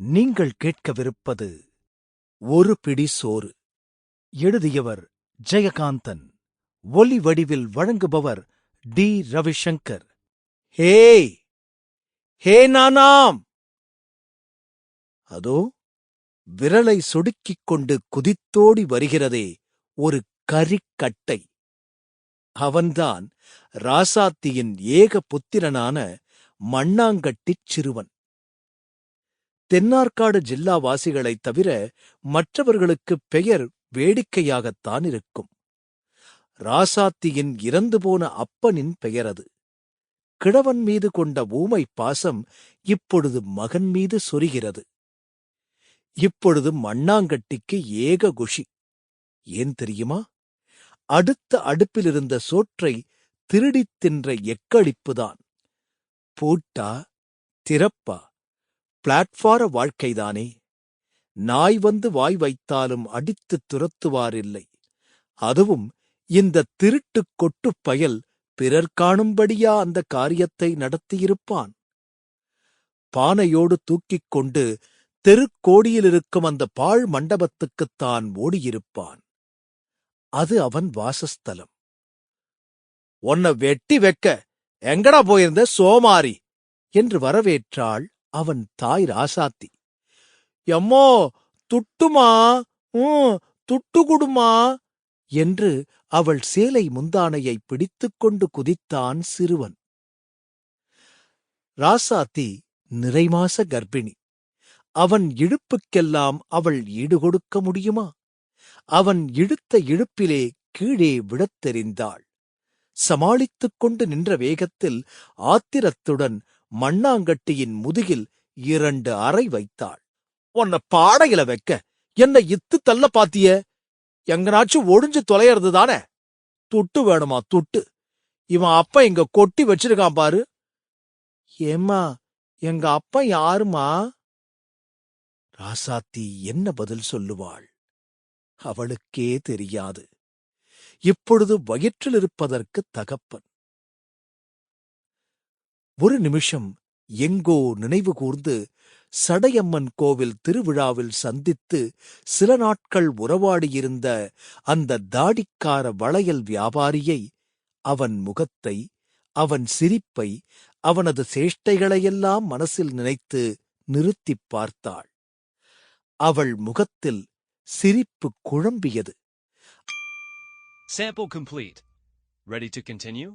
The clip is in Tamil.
நீங்கள் கேட்கவிருப்பது ஒரு பிடி சோறு. எழுதியவர் ஜெயகாந்தன். ஒலி வடிவில் வழங்குபவர் டி. ரவிசங்கர். ஹே ஹே நானாம்! அதோ விரலை சொடுக்கிக் கொண்டு குதித்தோடி வருகிறதே ஒரு கரிக்கட்டை. அவன்தான் ராசாத்தியின் ஏக புத்திரனான மண்ணாங்கட்டிச் சிறுவன். தென்னார்காடு ஜில்லாவாசிகளைத் தவிர மற்றவர்களுக்குப் பெயர் வேடிக்கையாகத்தான் இருக்கும். ராசாத்தியின் இறந்து போன அப்பனின் பெயரது. கிழவன் மீது கொண்ட ஊமை பாசம் இப்பொழுது மகன் மீது சொரிகிறது. இப்பொழுது மண்ணாங்கட்டிக்கு ஏக குஷி. ஏன் தெரியுமா? அடுத்த அடுப்பிலிருந்த சோற்றை திருடித் தின்ற எக்களிப்புதான். பூட்டா திறப்பா பிளாட்பார வாழ்க்கைதானே? நாய் வந்து வாய் வைத்தாலும் அடித்துத் துரத்துவாரில்லை. அதுவும் இந்த திருட்டுக் கொட்டுப் பயல் பிறர் காணும்படியா அந்த காரியத்தை நடத்தியிருப்பான்? பானையோடு தூக்கிக் கொண்டு தெருக்கோடியிலிருக்கும் அந்த பாழ் மண்டபத்துக்குத்தான் ஓடியிருப்பான். அது அவன் வாசஸ்தலம். உன்னை வெட்டி வெக்க எங்கடா போயிருந்த சோமாரி? என்று வரவேற்றாள் அவன் தாய் ராசாத்தி. எம்மோ துட்டுமா? உம் துட்டு குடுமா என்று அவள் சேலை முந்தானையை பிடித்துக்கொண்டு குதித்தான் சிறுவன். ராசாத்தி நிறைமாச கர்ப்பிணி. அவன் இழுப்புக்கெல்லாம் அவள் ஈடுகொடுக்க முடியுமா? அவன் இழுத்த இழுப்பிலே கீழே விடத்தெறிந்தாள் சமாளித்துக் கொண்டு நின்ற வேகத்தில் ஆத்திரத்துடன் மண்ணாங்கட்டியின் முதுகில் இரண்டு அறை வைத்தாள். உன்னை பாடையில வைக்க என்ன இத்து தள்ள பாத்திய? எங்கனாச்சும் ஒழிஞ்சு தொலையறது தானே? துட்டு வேணுமா துட்டு? இவன் அப்பா இங்க கொட்டி வச்சிருக்கான் பாரு. ஏம்மா எங்க அப்பா யாருமா? ராசாத்தி என்ன பதில் சொல்லுவாள்? அவளுக்கே தெரியாது. இப்பொழுது வயிற்றில் இருப்பதற்கு தகப்பன். ஒரு நிமிஷம் எங்கோ நினைவு கூர்ந்து சடையம்மன் கோவில் திருவிழாவில் சந்தித்து சில நாட்கள் உறவாடியிருந்த அந்த தாடிக்கார வளையல் வியாபாரியை அவன் முகத்தை அவன் சிரிப்பை அவனது சேஷ்டைகளையெல்லாம் மனசில் நினைத்து நிறுத்திப் பார்த்தாள் அவள் முகத்தில் சிரிப்பு குழம்பியது Sample complete. Ready to continue?